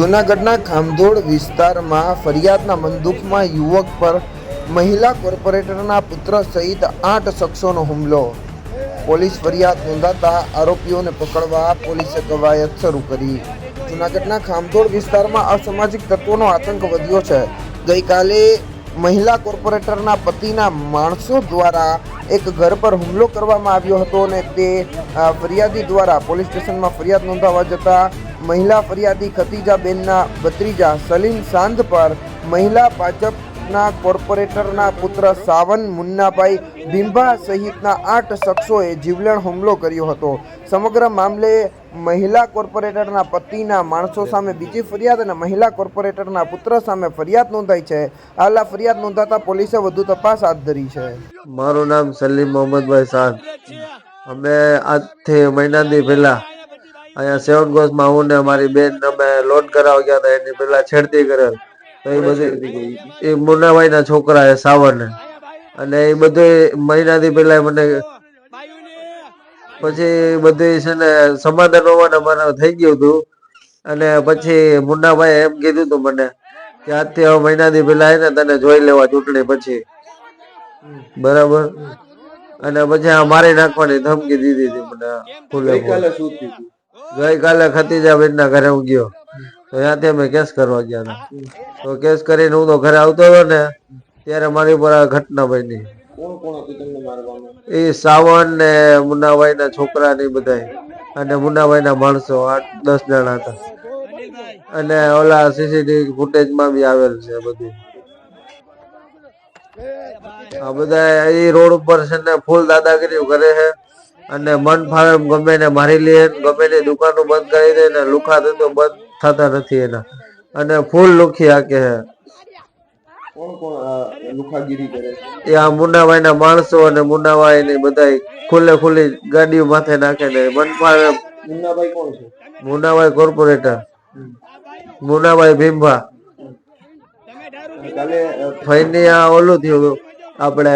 જૂનાગઢના ખામધોડ વિસ્તારમાં ફરિયાદના મંદુકમાં યુવક પર મહિલા કોર્પોરેટરના પુત્ર સહિત આઠ શખ્સોનો હુમલો. પોલીસ ફરિયાદ નોંધાતા આરોપીઓને પકડવા પોલીસે કવાયત શરૂ કરી. જૂનાગઢના ખામધોડ વિસ્તારમાં અસામાજિક તત્વોનો આતંક વધ્યો છે. ગઈકાલે મહિલા કોર્પોરેટરના પતિના માણસો દ્વારા એક ઘર પર હુમલો કરવામાં આવ્યો હતો અને તે ફરિયાદી દ્વારા પોલીસ સ્ટેશનમાં ફરિયાદ નોંધાવવા જતાં મહિલા ફરિયાદી ખતીજાબેનના ભત્રીજા સલીમ સાંધ પર મહિલા ભાજપના કોર્પોરેટરના પુત્ર સાવન મુન્નાભાઈ ભીંભા સહિતના આઠ શખ્સોએ જીવલેણ હુમલો કર્યો હતો. સમગ્ર મામલે મહિલા કોર્પોરેટરના પતિના માણસો સામે બીજી ફરિયાદ અને મહિલા કોર્પોરેટરના પુત્ર સામે ફરિયાદ નોંધાઈ છે. હાલ આ ફરિયાદ નોંધાતા પોલીસે વધુ તપાસ હાથ ધરી છે. મારું નામ સલીમ મોહમ્મદભાઈ શાહ અમે આજથી મહિનાથી પહેલા અહીંયા સેવન કોર્સમાં હું ને મારી બેન અમે લોન કરાવવા ગયા હતા, એની પેલા છેડતી કરેલ. તો એ બધી એ મુન્નાભાઈ ના છોકરા છે સાવન અને એ બધું મહિનાથી પેલા મને પછી બધું છે ને સમાધાન હોવાને મને થઈ ગયું હતું. અને પછી મુન્નાભાઈ એમ કીધું હતું મને કે આજથી હવે મહિનાથી પેલા ને તને જોઈ લેવા ચૂંટણી પછી. બરાબર? અને પછી આ મારી નાખવાની ધમકી દીધી હતી મને ફૂલ. ગઈકાલે ખતીજાબેન ના ઘરે હું ગયો. તો ત્યાંથી અમે કેસ કરવા ગયા હતા. તો કેસ કરીને હું તો ઘરે આવતો હતો ને ત્યારે મારી ઉપર આ ઘટના બની. એ સાવન ને મુન્નાભાઈ ના છોકરા ને બધા અને મુન્નાભાઈ ના માણસો આઠ દસ જણા હતા. અને ઓલા સીસીટીવી ફૂટેજમાં બી આવેલ છે બધું. આ બધા એ રોડ ઉપર છે ને ફૂલ દાદાગીરી કરે છે. અને મન ફાવે ગમે ને મારી લે ગમે તે દુકાનો બંધ કરી દે ને લુખા ધંધો બંધ થતા નથી એના. અને ફૂલ લુખી આકે લુખાગીરી એ આ મુન્નાભાઈ ના માણસો અને મુન્નાભાઈ ને બધા ખુલ્લે ખુલ્લી ગાડીઓ માથે નાખે ને મન ફાવે મુન્નાભાઈ કોણ છે? મુન્નાભાઈ કોર્પોરેટર. મુન્નાભાઈ ભીમભા. અને ને આ ઓલું થયું. આપણે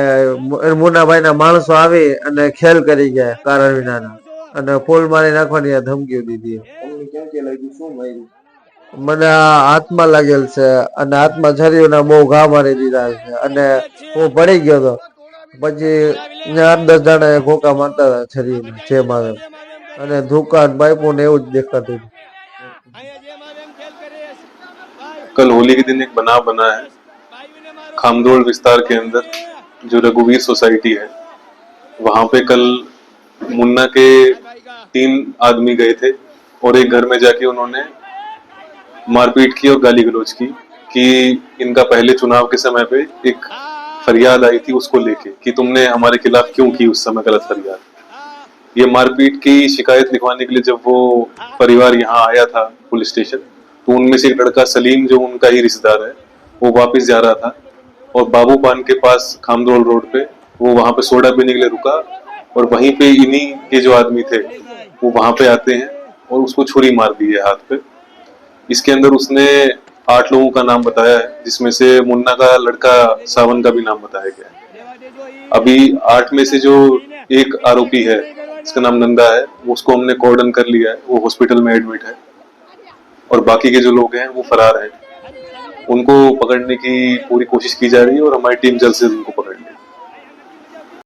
મુન્નાભાઈ ના માણસો આવી અને ખેલ કરી ગયા કારણ વિનાના અને ફૂલ મારી નાખવાની આ ધમકીઓ દીધી તમને કેમ કે લાગ્યું શું માર્યું મને આ હાથમાં લાગેલ છે અને હાથમાં છરીઓના બહુ ઘા મારી દીધા છે અને હું પડી ગયો હતો પછી ત્યાં આઠ દસ જણા ખોકા મારતા હતા છરીઓના છે મારે અને દુકાન પાઇપો ને એવું જ દેખાતું હતું. कल होली के दिन एक बनाव बना है खामदोड़ विस्तार के अंदर जो रघुवीर सोसाइटी है, वहाँ पे कल मुन्ना के तीन आदमी गए थे और एक घर में जाके उन्होंने मारपीट की और गाली गलौज की कि इनका पहले चुनाव के समय पे एक फरियाद आई थी उसको लेके कि तुमने हमारे खिलाफ क्यों की उस समय गलत फरियाद। ये मारपीट की शिकायत लिखवाने के लिए जब वो परिवार यहाँ आया था पुलिस स्टेशन तो उनमें से एक लड़का सलीम जो उनका ही रिश्तेदार है, वो वापस जा रहा था। और बाबू पान के पास खामदोल रोड पे, वो वहाँ पे सोडा पीने के लिए रुका और वहीं पे इन्हीं के जो आदमी थे, वो वहाँ पे आते हैं और उसको छुरी मार दी है हाथ पे। इसके अंदर उसने आठ लोगों का नाम बताया है, जिसमें से मुन्ना का लड़का सावन का भी नाम बताया गया है। अभी आठ में से जो एक आरोपी है इसका नाम नंदा है, उसको हमने कॉर्डन कर लिया है, वो हॉस्पिटल में एडमिट है। और बाकी के जो लोग हैं, वो फरार हैं। उनको पकड़ने की पूरी कोशिश की जा रही है और हमारी टीम जल्द से जल्द उनको पकड़ लेगी